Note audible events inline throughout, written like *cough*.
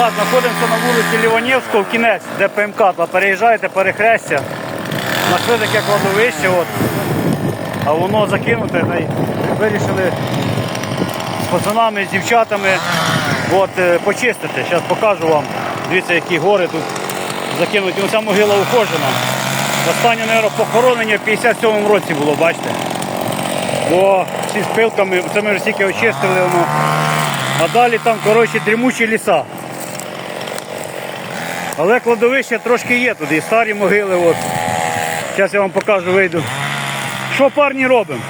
Так, знаходимося на вулиці Ліванівського, в кінець, де ПМК. Переїжджаєте перехрестя. Знайшли таке кладовище, от. а воно закинуте. та Вирішили з пацанами, з дівчатами от, е, почистити. Зараз покажу вам. Дивіться, які гори тут закинуті. Оця могила ухожена. Останнє, мабуть, похоронення в 57-му році було, бачите. Бо всі з пилками, це ми вже стільки очистили воно. А далі там, коротше, дрімучі ліса. Але кладовище трошки є туди, і старі могили. От. Зараз я вам покажу, вийду. Що парні робимо?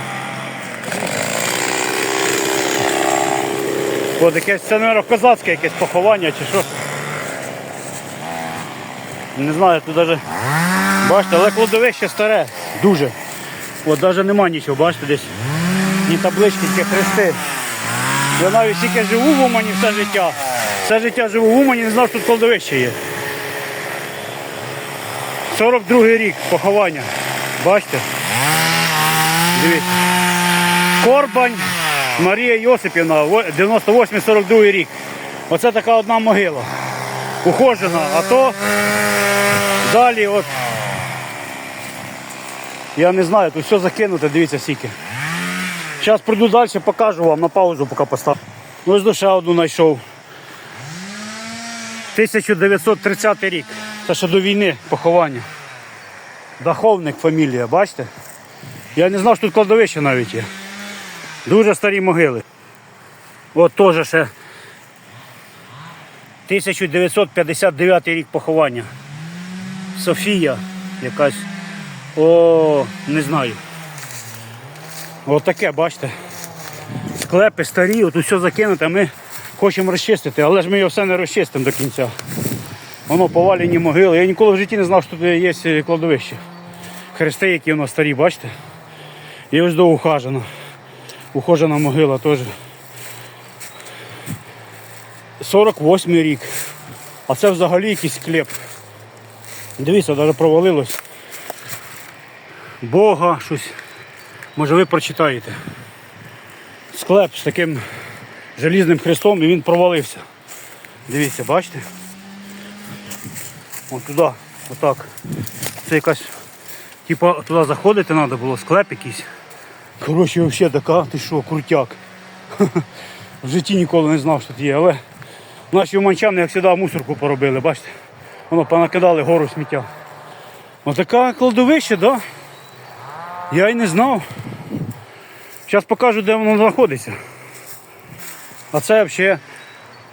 От якесь це, мабуть, козацьке якесь поховання чи що. Не знаю, тут навіть. Бачите, але кладовище старе, дуже. От навіть нема нічого, бачите, десь ні таблички, ні хрести. Я навіть тільки живу в Умані все життя. Все життя живу в Умані, не знав, що тут кладовище є. 42 рік поховання. Бачите? Дивіться. Корбань Марія Йосипівна, во- 98-42 рік. Оце така одна могила. Ухожена, а то далі от. Я не знаю, тут все закинуте, дивіться скільки. Зараз пройду далі, покажу вам на паузу, поки поставлю. Ну, Ось ще одну знайшов. 1930 рік. Це ще до війни поховання. Даховник фамілія, бачите? Я не знав, що тут кладовище навіть є. Дуже старі могили. От теж ще 1959 рік поховання. Софія якась. О, не знаю. От таке, бачите. Склепи старі, от все закинуте, ми хочемо розчистити, але ж ми його все не розчистимо до кінця. Воно повалені могили. Я ніколи в житті не знав, що тут є кладовище. Хрести, які воно старі, бачите? І ось до ухажена. Ухожена могила теж. 48 рік. А це взагалі якийсь склеп. Дивіться, навіть провалилось. Бога щось. Може ви прочитаєте. Склеп з таким желізним хрестом і він провалився. Дивіться, бачите? От туди, отак. Це якась, типа туди заходити треба було, склеп якийсь. Коротше, взагалі така, ти що, крутяк. *laughs* В житті ніколи не знав, що тут є, але наші уманчани, як завжди, мусорку поробили, бачите? Воно понакидали гору сміття. Отака кладовище, так? Да? Я й не знав. Зараз покажу, де воно знаходиться. А це взагалі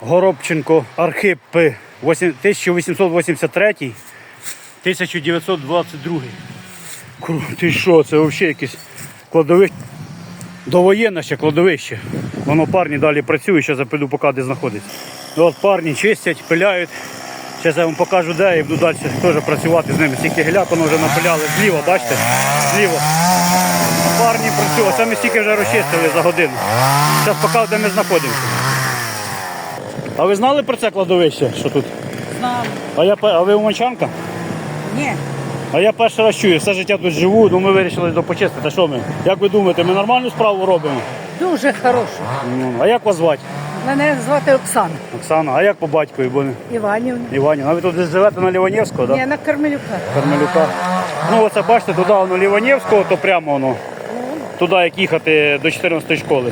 Горобченко Архип 1883 1922. Кру- Ти що, це взагалі якесь кладовище. Довоєнне ще кладовище. Воно парні далі працює, зараз я піду поки де знаходиться. От парні чистять, пиляють. Зараз я вам покажу де і буду далі теж працювати з ними. Стільки геляк воно вже напиляли зліва, бачите? Зліва. Парні працюють. Це ми стільки вже розчистили за годину. Зараз покажу, де ми знаходимося. А ви знали про це кладовище, що тут? Знала. А, я, а ви уманчанка? Ні, А я перший раз чую, все життя тут живу, ну ми вирішили допочистити. Що ми? Як ви думаєте, ми нормальну справу робимо? дуже хороша. Ну, а як вас звати? Мене звати Оксана Оксана, а як по батькові? Бо не- Іванівна. Іванівна. А ви тут десь живете на Ліванівського, так? Ні, на Кармелюка. Кармелюка. Ну оце бачите, туди воно Ліванівського, то прямо воно. Туди як їхати до 14 школи.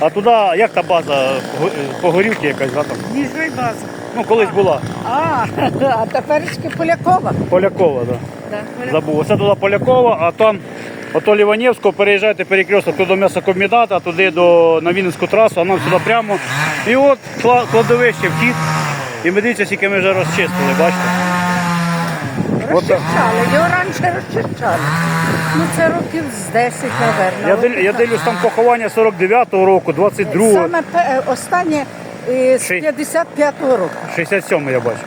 А туди, як та база Го- Погорівки якась, да, там? Ніжний база. Ну, колись була. А, *laughs* а теперечки Полякова. Полякова, так. Да, Поля- Забув. Оце туди Полякова, а там ото Ліванівського переїжджаєте перекресток туди до м'ясокомбіната, туди до на Вінницьку трасу, а нам сюди прямо. І от кладовище вхід. І ми дивіться, скільки ми вже розчистили, бачите? Розчищали, його раніше розчищали. Ну це років з 10, Я, напевно. я дивлюсь, там поховання 49-го року, 22-го, Саме пе- останнє е, з Ши- 55-го року. 67-го я бачу.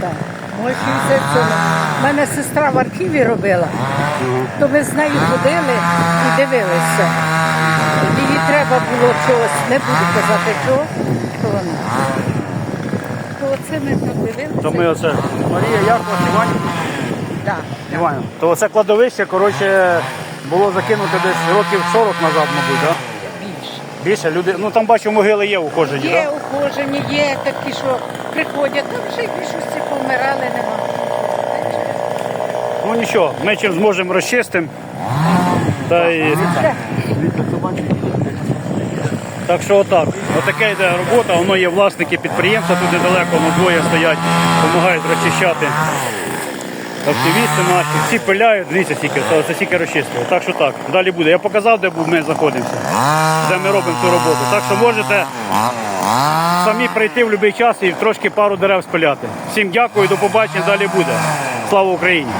Так. Ой, 67. У мене сестра в архіві робила, то ми з нею ходили і дивилися. Їй треба було чогось, не буду казати чого, то вона. То оце ми подивилися. То ми оце. Марія Якова, Іванів. Да. То оце кладовище, коротше, було закинуте десь років 40 назад, мабуть, так? Більше. Більше люди, ну там бачу, могили є ухожені, Є так? ухожені, є такі, що приходять, там вже й більшості помирали, нема. Ну нічого, ми чим зможемо розчистимо. Та й... Так що отак. Отака йде робота, воно є власники підприємства, тут недалеко, воно двоє стоять, допомагають розчищати. Активісти наші, всі пиляють, дивіться, скільки, це, стільки розчистили. Так що так, далі буде. Я показав, де ми знаходимося, де ми робимо цю роботу. Так що можете самі прийти в будь-який час і трошки пару дерев спиляти. Всім дякую, до побачення, далі буде. Слава Україні!